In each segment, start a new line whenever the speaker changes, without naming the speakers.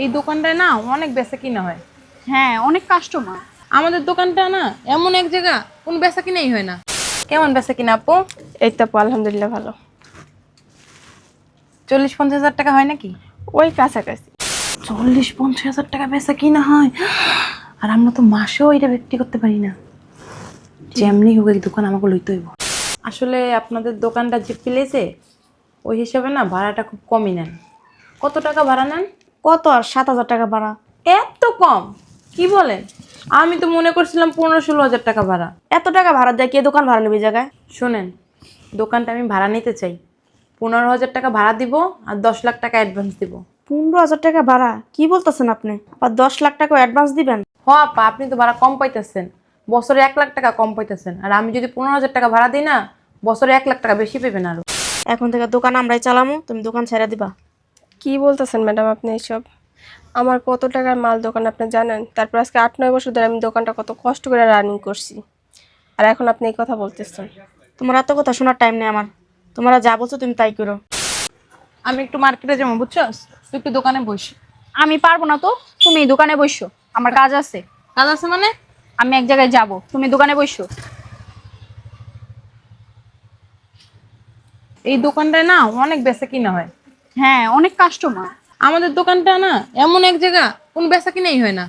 এই দোকানটায় না অনেক বেচা কিনা হয়।
হ্যাঁ অনেক কাস্টমার
আমাদের দোকানটা না এমন এক জায়গা কোন বেচা কিনাই হয় না। কেমন বেচা কিনা আপু?
এই তো আপু আলহামদুলিল্লাহ ভালো।
চল্লিশ পঞ্চাশ হাজার টাকা হয় নাকি?
ওই কাছাকাছি।
চল্লিশ পঞ্চাশ হাজার টাকা বেচা কিনা হয়? আর আমরা তো মাসেও এটা বিক্রি করতে পারি না। যেমনি হোক এই দোকান আমাকে লইতে হইব। আসলে আপনাদের দোকানটা যে প্লেসে ওই হিসাবে না ভাড়াটা খুব কমই নেন। কত টাকা ভাড়া নেন?
কত আর সাত হাজার টাকা ভাড়া?
এত কম? কি বলেন? আমি তো মনে করছিলাম পনেরো ষোলো হাজার টাকা ভাড়া।
এত টাকা ভাড়া দেয় কে দোকান ভাড়া নেবে জায়গায়?
শোনেন দোকানটা আমি ভাড়া নিতে চাই। পনেরো হাজার টাকা ভাড়া দিব আর দশ লাখ টাকা অ্যাডভান্স দিব।
পনেরো হাজার টাকা ভাড়া? কি বলতেছেন আপনি? আবার দশ লাখ টাকা অ্যাডভান্স দিবেন?
হ আপা আপনি তো ভাড়া কম পাইতেছেন। বছরে এক লাখ টাকা কম পাইতেছেন। আর আমি যদি পনেরো হাজার টাকা ভাড়া দিই না বছরে এক লাখ টাকা বেশি পেবেন আরও।
এখন থেকে দোকান আমরাই চালামো তুমি দোকান ছেড়ে দিবা।
কি বলতেছেন ম্যাডাম আপনি এইসব আমার কত টাকার মাল দোকান আপনি জানেন? তারপর আজকে আট নয় বছর ধরে আমি দোকানটা কত কষ্ট করে রানিং করছি। আর এখন আপনি এই কথা বলতেছেন।
তোমার এত কথা শোনার টাইম নেই আমার। তোমরা যা বলছো তুমি তাই করো।
আমি একটু মার্কেটে যাব বুঝছ? তুই একটু দোকানে বস।
আমি পারব না তো তুমি এই দোকানে বসো। আমার কাজ আছে।
কাজ আছে মানে?
আমি এক জায়গায় যাব। তুমি দোকানে বসো।
এই দোকানটায় না অনেক বেচা কিনা হয়।
হ্যাঁ অনেক কাস্টমার
আমাদের দোকানটা না এমন এক জায়গা কোন বেচা কিনেই হয় না।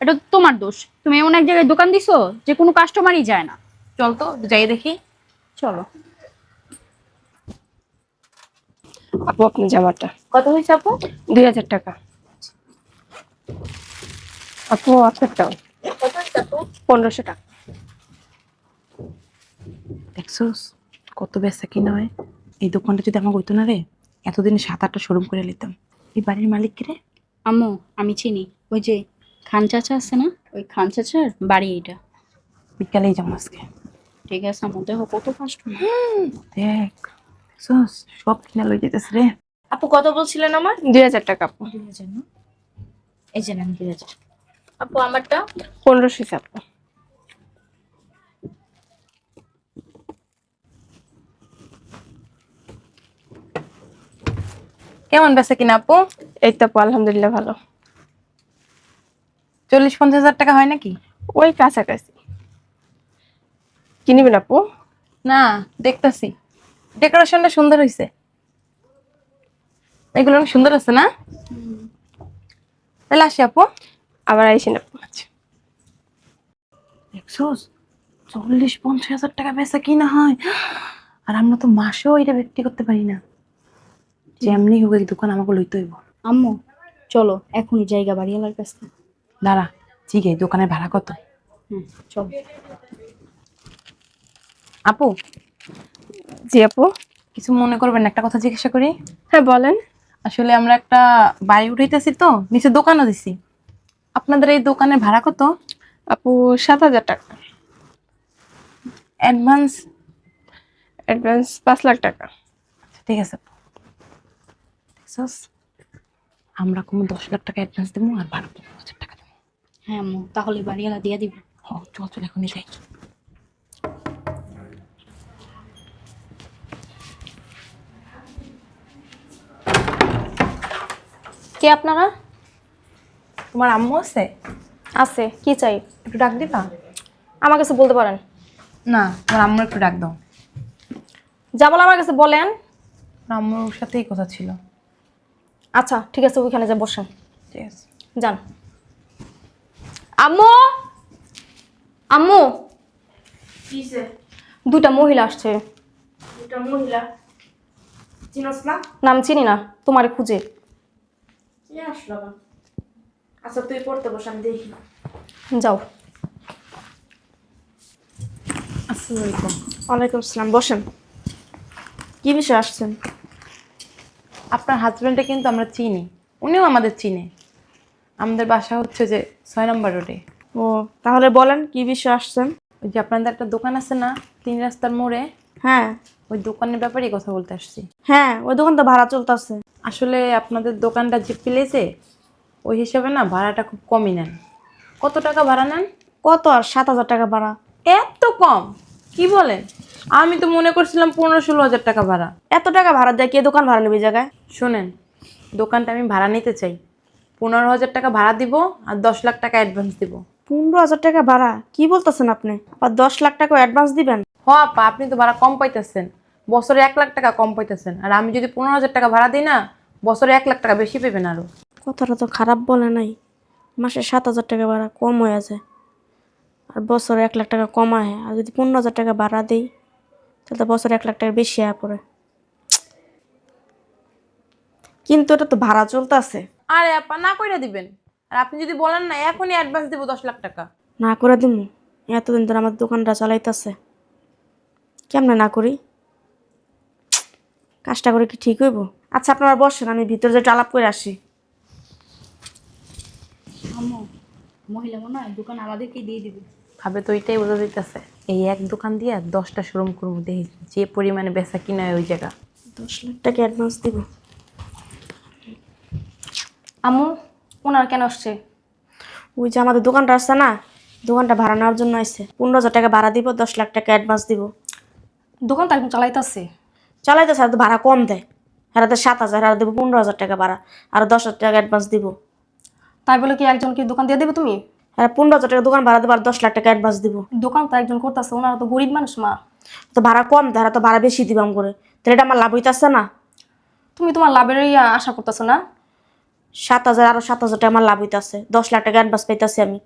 এটা তো তোমার দোষ। তুমি এমন এক জায়গায় দোকান দিছো যে কোনো কাস্টমারই যায় না।
চল তো যাই দেখি।
চলো।
আপু আপনি জামাটা।
কত হয়েছে আপু?
দুই হাজার টাকা। আপু আপনারটাও। পনেরোশো টাকা।
দেখছোস কত বেচা কিনা হয়। এই দোকানটা যদি আমার হইতো না রে এতদিন সাত আটটা শোরুম করে নিতাম। এই বাড়ির মালিক কে রে?
আম্মু আমি চিনি। ওই যে খান চাচা আছে না? ওই খান চাচার বাড়ি এটা
বিকালেই যাব আজকে।
ঠিক আছে আমার দেখো কত কাস্টমার
দেখ। দেখছোস সব কিনা লই যেতেছে রে।
আপু কত বলছিলেন আমার?
দুই হাজার টাকা আপু।
দুই হাজার না? এই যে নেন দুই হাজার।
আপু আমারটা
পনেরোশো আপু
কেমন বেচা কিনা আপু?
এই তো আলহামদুলিল্লাহ ভালো।
চল্লিশ পঞ্চাশ হাজার টাকা হয় নাকি?
ওই কাছাকাছি। কিনবেন আপু?
না দেখতাছি। ডেকোরেশনটা সুন্দর হয়েছে এগুলো অনেক সুন্দর আছে না? তাহলে আসি আপু।
আবার আইসেন আপু।
দেখছোস চল্লিশ পঞ্চাশ হাজার টাকা বেচা কিনা হয়। আর আমরা তো মাসেও এটা বিক্রি করতে পারি না। যেমনি হোক এই দোকান আমাকে লইতে হইব।
আম্মু চলো এখনই জায়গা বাড়িওয়ালার কাছে
দাঁড়া ঠিক আছে দোকানের ভাড়া কত?
হুম চলো।
আপু?
জি আপু?
কিছু মনে করবেন না, একটা কথা জিজ্ঞাসা করি?
হ্যাঁ বলেন।
আসলে আমরা একটা বাড়ি উঠাইতেছি তো নিচে দোকানও দিছি। আপনাদের এই দোকানের ভাড়া কত?
আপু সাত হাজার টাকা।
অ্যাডভান্স?
অ্যাডভান্স পাঁচ লাখ টাকা।
ঠিক আছে। আপু দেখছস? আমরা কোনো দশ লাখ টাকা অ্যাডভান্স দেবো আর পনেরো হাজার টাকা দেবো।
হ্যাঁ আম্মু তাহলে বাড়িওয়ালা দিয়ে দিবে।
হ চল চল এখনই যাই।
কে আপনারা?
তোমার আম্মু আছে?
আছে কি চাই?
একটু ডাক দিবা?
আমার কাছে বলতে পারেন।
না তোমার আম্মুর একটু ডাক দাও।
যা বলে আমার কাছে বলেন।
আম্মুর সাথেই কথা ছিল।
আচ্ছা ঠিক আছে ওইখানে যা বসেন।
ঠিক আছে।
যান। আম্মু! আম্মু! দুইটা মহিলা আসছে।
দুটা মহিলা? চিনস না?
নাম চিনি না তোমারে খুঁজে।
কি আসলো আচ্ছা তুই পড়তে বস আমি দেখি।
যাও।
আসসালামু আলাইকুম।
ওয়ালাইকুম আসসালাম বসেন। কি বিষয়ে আসছেন?
আপনার হাজব্যান্ডে কিন্তু আমরা চিনি। উনিও আমাদের চিনে। আমাদের বাসা হচ্ছে যে ছয় নম্বর রোডে।
ও তাহলে বলেন কি বিষয়ে আসছেন?
ওই যে আপনাদের একটা দোকান আছে না তিন রাস্তার মোড়ে?
হ্যাঁ।
ওই দোকানের ব্যাপারে কথা বলতে আসছি।
হ্যাঁ ওই দোকান তো ভাড়া চলতেছে।
আসলে আপনাদের দোকানটা যে প্লেসে ওই হিসাবে না ভাড়াটা খুব কমই নেন। কত টাকা ভাড়া নেন?
কত আর সাত হাজার টাকা ভাড়া?
এত কম? কি বলেন? আমি তো মনে করছিলাম পনেরো ষোলো হাজার টাকা ভাড়া।
এত টাকা ভাড়া দেয় কে দোকান ভাড়া নেবে এই জায়গায়?
শোনেন দোকানটা আমি ভাড়া নিতে চাই। পনেরো হাজার টাকা ভাড়া দিব আর দশ লাখ টাকা অ্যাডভান্স দিব।
পনেরো হাজার টাকা ভাড়া? কি বলতেছেন আপনি? আবার দশ লাখ টাকা অ্যাডভান্স দিবেন?
হ আপা আপনি তো ভাড়া কম পাইতেছেন। বছরে এক লাখ টাকা কম পাইতেছেন। আর আমি যদি পনেরো হাজার টাকা ভাড়া দিই না বছরে এক লাখ টাকা বেশি পেবেন আরও
কথাটা তো খারাপ বলে নাই। মাসে সাত হাজার টাকা ভাড়া কম হয়ে যায় আর বছরে এক লাখ টাকা কমায় আর যদি পনেরো হাজার টাকা ভাড়া দিই তাহলে তো বছরে এক লাখ টাকা বেশি আয়া পড়ে। কিন্তু এটা তো ভাড়া চলতেছে।
আরে আপা না কইরা দিবেন। আর আপনি যদি বলেন না এখনই অ্যাডভান্স দিব দশ লাখ টাকা।
না করে দিম এতদিন ধরে আমার দোকানটা চালাইতেছে। কেমনে না করি? কাজটা করে কি ঠিক হইব? আচ্ছা আপনারা বসেন আমি ভিতরে যে আলাপ করে আসি।
আম্মু মহিলা মনে হয় দোকান আমাদেরকে দিয়ে দিবে।
ভাবে তো এটাই বোঝা যাইতেছে। এই এক দোকান দিয়ে দশটা শোরুম করব। দেখি যে পরিমাণে বেচা কিনা হয় ওই জায়গা।
দশ লাখ টাকা অ্যাডভান্স দিব।
আম্মু ওনার কেন আসছে?
ওই যে আমাদের দোকানটা আসছে না দোকানটা ভাড়া নেওয়ার জন্য আসছে। পনেরো হাজার টাকা ভাড়া দিব দশ লাখ টাকা অ্যাডভান্স দিব।
দোকান তো একদম চালাইতেছে।
চালাইতে স্যার ভাড়া কম দেয়। হারাতে সাত হাজার হারা দেবো পনেরো হাজার টাকা ভাড়া। আর দশ হাজার টাকা অ্যাডভান্স দিব।
তাই বলে কি একজনকে দোকান দিয়ে দেবে তুমি?
আর পনেরো হাজার টাকা দোকান ভাড়া দেবো আর দশ লাখ টাকা অ্যাডভান্স দিব।
দোকান তো একজন করতেছে ওনারা তো গরিব মানুষ মা।
তো ভাড়া কম হারা তো ভাড়া বেশি দিবাম করে তাহলে এটা আমার লাভ হইতেছে না।
তুমি তোমার লাভের আশা করতেছো না?
সাত হাজার আরও সাত হাজার টাকা আমার লাভ হইতেছে। দশ লাখ টাকা অ্যাডভান্স পাইতেছি আমি।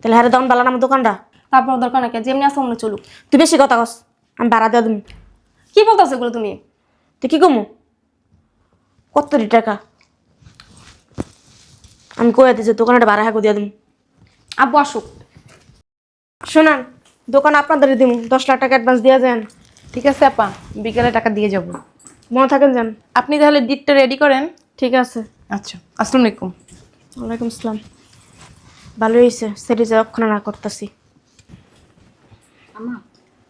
তাহলে হারে দাম বালা না আমার দোকানটা।
তারপর দরকার নাকি যেমনি আসো অমনি চলুক।
তুই বেশি কথা কস আমি ভাড়া দেওয়া দিম।
কি বলতেছো এগুলো তুমি?
তুই কি কমু? কত টাকা? আমি কয়ে দিচ্ছি দোকানটা ভাড়া হাঁকু দিয়ে দিম।
আব্বু আসুক।
শোনান দোকান আপনাদেরই দিম দশ লাখ টাকা অ্যাডভান্স দিয়ে যান।
ঠিক আছে আপা? বিকেলে টাকা দিয়ে যাব।
মনে থাকেন যান।
আপনি তাহলে ডিটটা রেডি করেন।
ঠিক আছে।
আচ্ছা আসসালামু আলাইকুম।
ওয়ালাইকুম আসসালাম। ভালো হয়েছে সেটি যে অক্ষণ না করতেছি।
আমা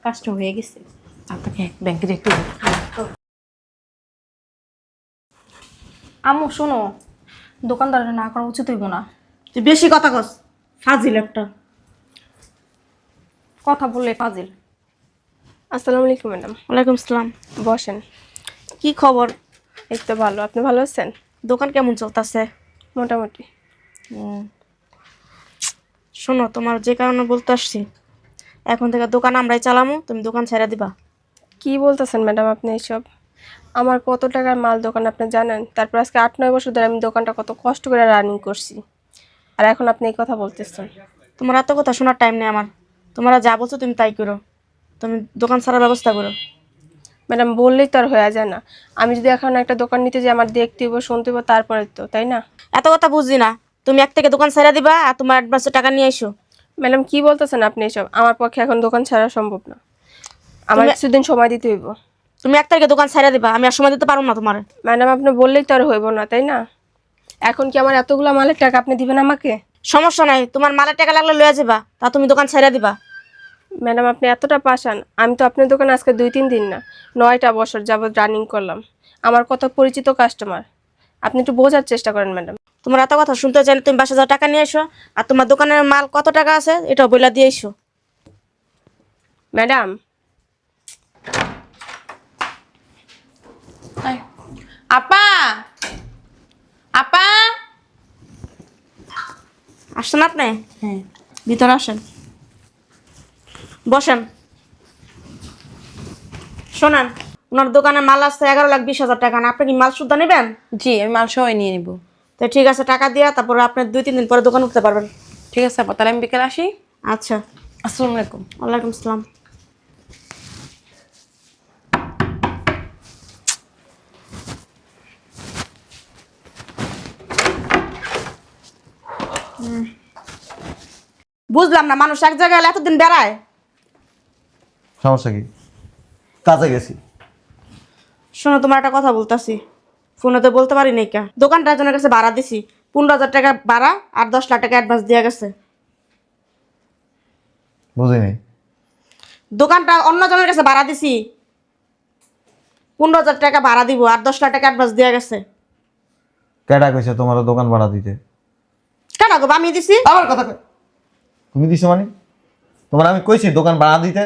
কাজটা হয়ে গেছে।
আপনাকে ব্যাংকে একটু
আম্মু শোনো দোকানদারের না করা উচিত হইব না।
তুই বেশি কথা কস। ফাজিল একটা।
কথা বললে ফাজিল।
আসসালামু আলাইকুম ম্যাডাম।
ওয়ালাইকুম আসসালাম।
বসেন।
কি খবর?
এই তো ভালো। আপনি ভালো আছেন?
দোকান কেমন চলতেছে?
মোটামুটি।
শোনো তোমার যে কারণে বলতে আসছি এখন থেকে দোকান আমরাই চালামো তুমি দোকান ছেড়ে দিবা।
কি বলতেছেন ম্যাডাম আপনি এইসব? আমার কত টাকার মাল দোকান আপনি জানেন? তারপর আজকে আট নয় বছর ধরে আমি দোকানটা কত কষ্ট করে রানিং করছি। আর এখন আপনি এই কথা বলতেছেন।
তোমার এত কথা শোনার টাইম নেই আমার। তোমরা যা বলছো তুমি তাই করো। তুমি দোকান ছাড়ার ব্যবস্থা করো।
ম্যাডাম বললেই তো আর হয়ে যায় না। আমি যদি এখন একটা দোকান নিতে যাই আমার দেখতে হইব শুনতে হইব তারপরে তো তাই না?
এত কথা বুঝি না। তুমি এক থেকে দোকান ছেড়ে দিবা আর তোমার অ্যাডভান্সের টাকা নিয়ে এসো
ম্যাডাম কি বলতেছেন আপনি এসব? আমার পক্ষে এখন দোকান ছাড়া সম্ভব না। আমার
তুমি-
কিছুদিন সময় দিতে হইব।
তুমি এক তারিখে দোকান ছেড়ে দিবা আমি আর সময় দিতে পারব না তোমার।
ম্যাডাম আপনি বললেই তো আর হইব না তাই না? এখন কি আমার এতগুলো মালের টাকা আপনি দিবেন আমাকে?
সমস্যা নাই তোমার মালের টাকা লাগলে লয়ে যাবা তা তুমি দোকান ছেড়ে দিবা।
ম্যাডাম আপনি এতটা পাশান আমি তো আপনার দোকানে আজকে দুই তিন দিন না নয়টা বছর যাবত রানিং করলাম। আমার কত পরিচিত কাস্টমার আপনি একটু বোঝার চেষ্টা করেন ম্যাডাম।
তোমার এত কথা শুনতে চাই না, তুমি বাসা টাকা নিয়ে এসো আর তোমার দোকানের মাল কত টাকা আছে এটা বইলা দিয়ে এসো।
ম্যাডাম।
আপা! আপা!
আসছেন আপনি?
হ্যাঁ।
ভিতরে আসেন। বসেন। শোনান ওনার দোকানে মাল আসছে এগারো লাখ বিশ হাজার টাকা। না আপনি কি মাল শুদ্ধ নেবেন?
জি আমি মাল সবাই নিয়ে নিব।
তো ঠিক আছে টাকা দিয়া তারপর আপনি দুই তিন দিন পরে দোকান উঠতে পারবেন।
ঠিক আছে তাহলে আমি বিকেল আসি।
আচ্ছা।
আসসালামু আলাইকুম।
ওয়ালাইকুম আসসালাম। বুঝলাম না মানুষ এক জায়গায় এতদিন বেড়ায়।
সমস্যা কি? কাজে গেছি।
শোনো তোমার একটা কথা বলতাছি। ফোনে তো বলতে পারি নাই কা? দোকানটা একজনের কাছে ভাড়া দিছি। পনেরো হাজার টাকা ভাড়া আর দশ লাখ টাকা অ্যাডভান্স দেওয়া গেছে।
বুঝি নাই।
দোকানটা অন্য জনের কাছে ভাড়া দিছি। পনেরো হাজার টাকা ভাড়া দিব আর দশ লাখ টাকা অ্যাডভান্স দেওয়া গেছে।
কেডা কইছে তোমার দোকান ভাড়া দিতে?
গো আমি দিছি।
আমার কথা কই। তুমি দিছো মানে? তোমার আমি কইছি দোকান ভাড়া দিতে।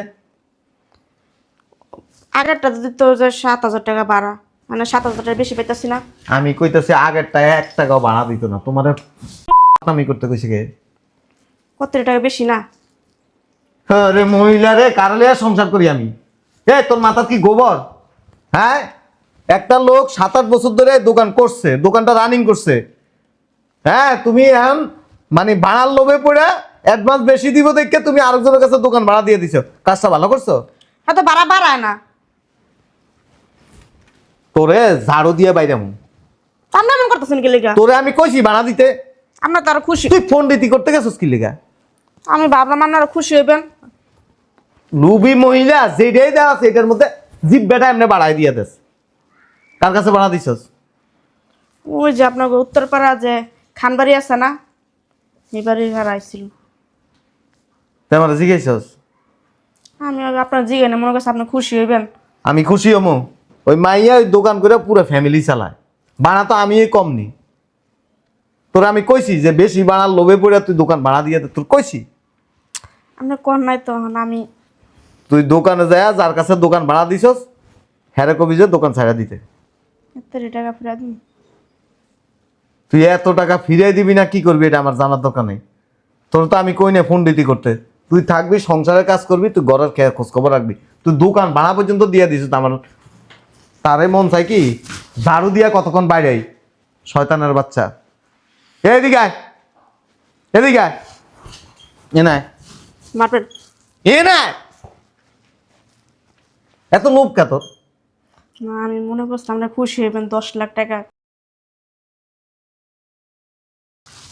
আগেরটা দিত যে সাত হাজার টাকা ভাড়া মানে সাত হাজার টাকা বেশি পাইতেছি না।
আমি কইতাছি আগেরটা এক টাকাও ভাড়া দিত না। তোমার আমি করতে কইছি কে?
কত টাকা বেশি না?
আরে মহিলা রে কারলে সংসার করি আমি? এ তোর মাথা কি গোবর? হ্যাঁ? একটা লোক সাত আট বছর ধরে দোকান করছে দোকানটা রানিং করছে। হ্যাঁ তুমি এখন মানে ভাড়ার লোভে পড়ে অ্যাডভান্স বেশি দিব দেখে তুমি আরেকজনের কাছে দোকান ভাড়া দিয়ে দিছো। কাজটা ভালো করছ?
হয়তো ভাড়া বাড়ায় না।
তোরে ঝাড়ু দিয়ে বাইরে মু
আপনি এমন করতেছেন কি লেগা?
তোরে আমি কইছি ভাড়া দিতে।
আপনার তো আরও খুশি।
তুই ফোন দিতি করতে গেছিস কি লেগা?
আমি ভাবলাম আপনারা খুশি হইবেন।
লুবি মহিলা যেটাই দেওয়া আছে এটার মধ্যে বেটা এমনি বাড়াই দিয়ে দেস। কার কাছে বাড়া দিছস?
ওই যে আপনার উত্তরপাড়া যে খানবাড়ি আছে না এবারে আর আইছিল
তেমন জিজ্ঞেসস?
আমি আপনার না মনে করছি আপনি খুশি হইবেন।
আমি খুশি হমো। ওই মাইয়া ওই দোকান করে পুরো ফ্যামিলি চালায়। ভাড়া তো আমি কম নি। তোর আমি কইছি যে বেশি ভাড়ার লোভে পড়ে তুই দোকান ভাড়া দিয়ে তোর কইছি?
আপনি কর নাই তো আমি
তুই দোকানে যায় যার কাছে দোকান ভাড়া দিছস হ্যারে কবি যে দোকান ছাড়া দিতে।
এত টাকা ফেরা দিন।
তুই এত টাকা ফিরিয়ে দিবি না কি করবি? এটা আমার জানার দরকার নেই। তোর তো আমি কই না ফোন দিতি করতে। তুই থাকবি সংসারের কাজ করবি তুই ঘরের খেয়ে খোঁজ খবর রাখবি। তুই দোকান ভাড়া পর্যন্ত দিয়ে দিছিস আমার তারে মন চাই কি? ঝাড়ু দিয়া কতক্ষণ বাইরে শয়তানের বাচ্চা। এদিকে আয়। এদিকে আয়। এ নাই এ নাই এত লোভ কে তোর?
না আমি মনে করছিলাম আপনি খুশি হইবেন দশ লাখ টাকা।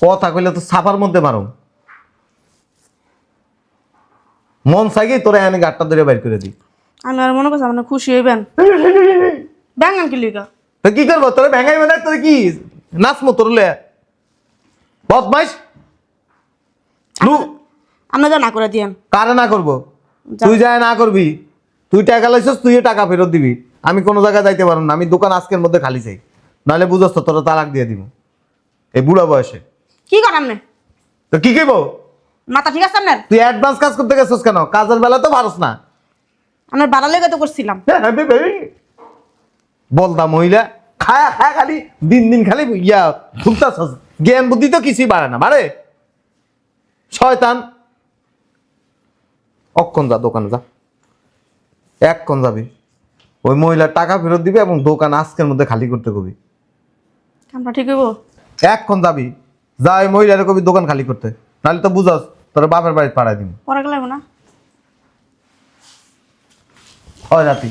কথা কইলে তো ছাপার মধ্যে মারো। মন চাই কি তোরা এনে গাটটা ধরে বাইর করে দিই।
আমি আর মনে করছি আপনি খুশি হইবেন। ব্যাঙ্গান কি লিগা
তো কি করব? তোর ভেঙাই মানে তোর কি? নাচমো তোর লে বদমাইশ! লু
আপনি যা না করে দিয়েন।
কারে না করব? তুই যায় না করবি তুই টাকা লাইছিস তুই টাকা ফেরত দিবি। আমি কোনো জায়গায় যাইতে পারব না আমি দোকান আজকের মধ্যে খালি চাই। নাহলে বুঝস তো তোরা তালাক দিয়ে দিব। এই বুড়া বয়সে।
কি আপনি
তো কি কইব?
মাথা ঠিক আছে আপনার?
তুই অ্যাডভান্স কাজ করতে গেছিস কেন? কাজের বেলা তো পারস না।
আপনার বাড়া লেগে তো করছিলাম।
বলদা মহিলা খায়া খায়া খালি দিন দিন খালি ইয়া ঘুরতাছ জ্ঞান বুদ্ধি তো কিছুই বাড়ে না বাড়ে? শয়তান। অক্ষণ যা দোকানে যা। এক্ষণ যাবি। ওই মহিলার টাকা ফেরত দিবে এবং দোকান আজকের মধ্যে খালি করতে কবি।
আমরা ঠিক হইব?
এক্ষণ যাবি। যা ওই মহিলার কবি দোকান খালি করতে। নাহলে তো বুঝাস তোর বাপের বাড়ি পাড়ায় দিবি
পরে গেলে না?
হয় রাতি